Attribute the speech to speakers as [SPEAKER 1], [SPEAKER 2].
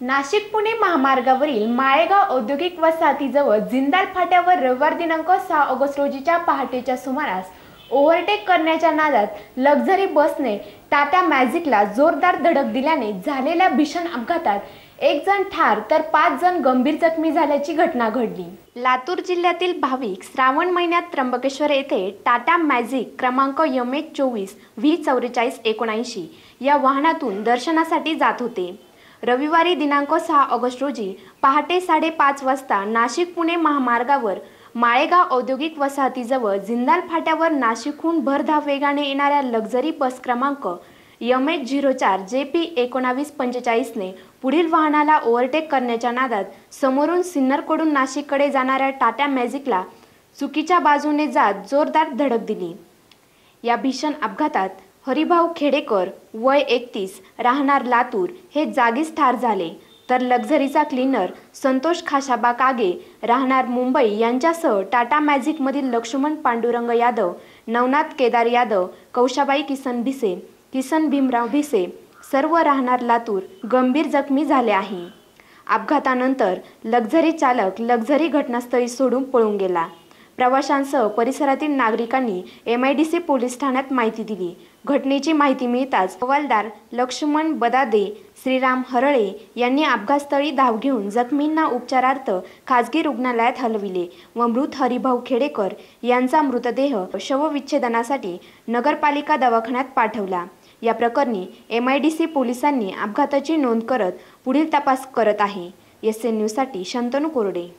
[SPEAKER 1] नाशिक पुणे महामार्गावरील माळेगाव औद्योगिक वसाहतीजवळ जिंदाल फाट्यावर रविवार दिनांक सहा ऑगस्ट रोजीच्या पहाटेच्या सुमारास ओव्हरटेक करण्याच्या नादात लक्झरी बसने टाटा मॅजिकला जोरदार धडक दिल्याने झालेल्या भीषण अपघातात एक जण ठार तर पाच जण गंभीर जखमी झाल्याची घटना घडली. लातूर जिल्ह्यातील भाविक श्रावण महिन्यात त्र्यंबकेश्वर येथे टाटा मॅजिक क्रमांक यम एच चोवीस व्ही चौवेचाळीस एकोणऐंशी या वाहनातून दर्शनासाठी जात होते. रविवारी दिनांक सहा ऑगस्ट रोजी पहाटे साडेपाच वाजता नाशिक पुणे महामार्गावर माळेगाव औद्योगिक वसाहतीजवळ जिंदाल फाट्यावर नाशिकहून भरधाव वेगाने येणाऱ्या लक्झरी बस क्रमांक यम एच झिरो चार जे पी एकोणावीस पंचेचाळीसने पुढील वाहनाला ओव्हरटेक करण्याच्या नादात समोरून सिन्नरकडून नाशिककडे जाणाऱ्या टाटा मॅजिकला चुकीच्या बाजूने जात जोरदार धडक दिली. या भीषण अपघातात हरिभाऊ खेडेकर वय एकतीस राहणार लातूर हे जागीच ठार झाले. तर लक्झरीचा क्लीनर संतोष खाशाबा कागे राहणार मुंबई यांच्यासह टाटा मॅजिकमधील लक्ष्मण पांडुरंग यादव नवनाथ केदार यादव कौशाबाई किसन भिसे किसन भीमराव भिसे सर्व राहणार लातूर गंभीर जखमी झाले आहे. अपघातानंतर लक्झरी चालक लक्झरी घटनास्थळी सोडून पळून गेला. प्रवाशांसह परिसरातील नागरिकांनी M I D C police ठाण्यात माहिती दिली. घटनेची माहिती मिळताच हवालदार लक्ष्मण बदादे श्रीराम हरळे यांनी अपघातस्थळी धाव घेऊन जखमींना उपचारार्थ खाजगी रुग्णालयात हलविले व मृत हरिभाऊ खेडेकर यांचा मृतदेह शवविच्छेदनासाठी नगरपालिका दवाखान्यात पाठवला. या प्रकरणी एम आय डी सी पोलिसांनी अपघाताची नोंद करत पुढील तपास करत आहे. एस एन न्यूजसाठी शंतनू कोरडे.